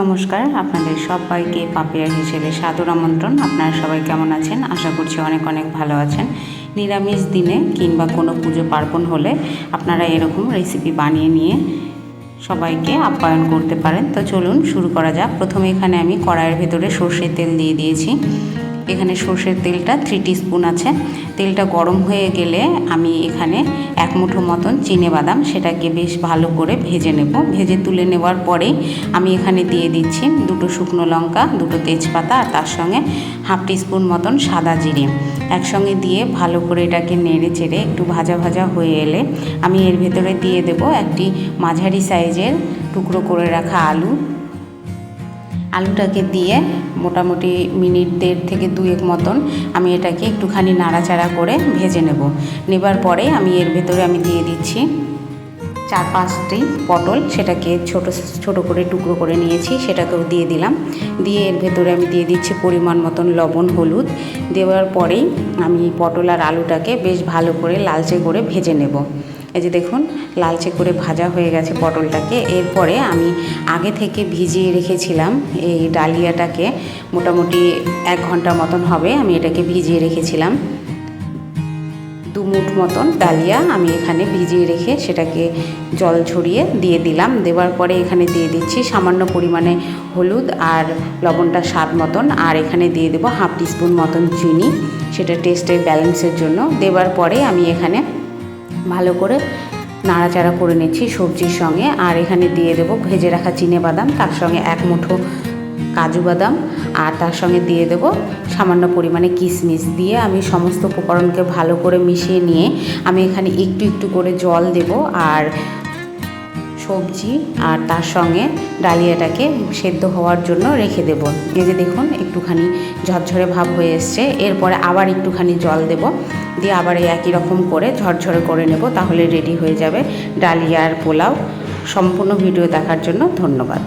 নমস্কার, আপনাদের সবাইকে পাপিয়া হিসেবে সাদর আমন্ত্রণ। আপনারা সবাই কেমন আছেন? আশা করছি অনেক অনেক ভালো আছেন। নিরামিষ দিনে কিংবা কোনো পুজো পার্বণ হলে আপনারা এরকম রেসিপি বানিয়ে নিয়ে সবাইকে আপ্যায়ন করতে পারেন। তো চলুন শুরু করা যাক। প্রথমে এখানে আমি কড়াইয়ের ভেতরে সর্ষের তেল দিয়ে দিয়েছি। এখানে সর্ষের তেলটা থ্রি স্পুন আছে। তেলটা গরম হয়ে গেলে আমি এখানে এক মুঠো মতন চিনে বাদাম সেটাকে বেশ ভালো করে ভেজে নেব। ভেজে তুলে নেওয়ার পরে আমি এখানে দিয়ে দিচ্ছি দুটো শুকনো লঙ্কা, দুটো তেজপাতা আর তার সঙ্গে হাফ স্পুন মতন সাদা জিরে। একসঙ্গে দিয়ে ভালো করে এটাকে নেড়ে চেড়ে একটু ভাজা ভাজা হয়ে এলে আমি এর ভেতরে দিয়ে দেব একটি মাঝারি সাইজের টুকরো করে রাখা আলু। আলুটাকে দিয়ে মোটামুটি মিনিট দেড় থেকে দুয়েক মতন আমি এটাকে একটুখানি নাড়াচাড়া করে ভেজে নেব। নেবার পরে আমি এর ভেতরে আমি দিয়ে দিচ্ছি চার পাঁচটি পটল, সেটাকে ছোট ছোট করে টুকরো করে নিয়েছি, সেটাকেও দিয়ে দিলাম। দিয়ে এর ভেতরে আমি দিয়ে দিচ্ছি পরিমাণ মতন লবণ, হলুদ। দেওয়ার পরেই আমি পটল আর আলুটাকে বেশ ভালো করে লালচে করে ভেজে নেব। এই যে দেখুন, লালচে করে ভাজা হয়ে গেছে পটলটাকে। এরপরে আমি আগে থেকে ভিজিয়ে রেখেছিলাম এই ডালিয়াটাকে। মোটামুটি এক ঘণ্টা মতন হবে আমি এটাকে ভিজিয়ে রেখেছিলাম। দু মুঠ মতন ডালিয়া আমি এখানে ভিজিয়ে রেখে সেটাকে জল ঝরিয়ে দিয়ে দিলাম। দেওয়ার পরে এখানে দিয়ে দিচ্ছি সামান্য পরিমাণে হলুদ আর লবণটা স্বাদ মতন। আর এখানে দিয়ে দেবো হাফ টিস্পুন মতন চিনি। সেটা টেস্টের ব্যালেন্সের জন্য। দেওয়ার পরে আমি এখানে ভালো করে নাড়াচাড়া করে নিচ্ছি সবজির সঙ্গে। আর এখানে দিয়ে দেবো ভেজে রাখা চিনে বাদাম, তার সঙ্গে এক মুঠো কাজু বাদাম, আর তার সঙ্গে দিয়ে দেবো সামান্য পরিমাণে কিশমিশ দিয়ে আমি সমস্ত উপকরণকে ভালো করে মিশিয়ে নিয়ে আমি এখানে একটু একটু করে জল দেব। আর সবজি আর তার সঙ্গে ডালিয়াটাকে সেদ্ধ হওয়ার জন্য রেখে দেব। এই যে দেখুন, একটুখানি ঝরঝরে ভাব হয়ে এসছে। এরপরে আবার একটুখানি জল দেব। দিয়ে আবার এই একই রকম করে ঝরঝরে করে নেব, তাহলে রেডি হয়ে যাবে ডালিয়ার পোলাও। সম্পূর্ণ ভিডিও দেখার জন্য ধন্যবাদ।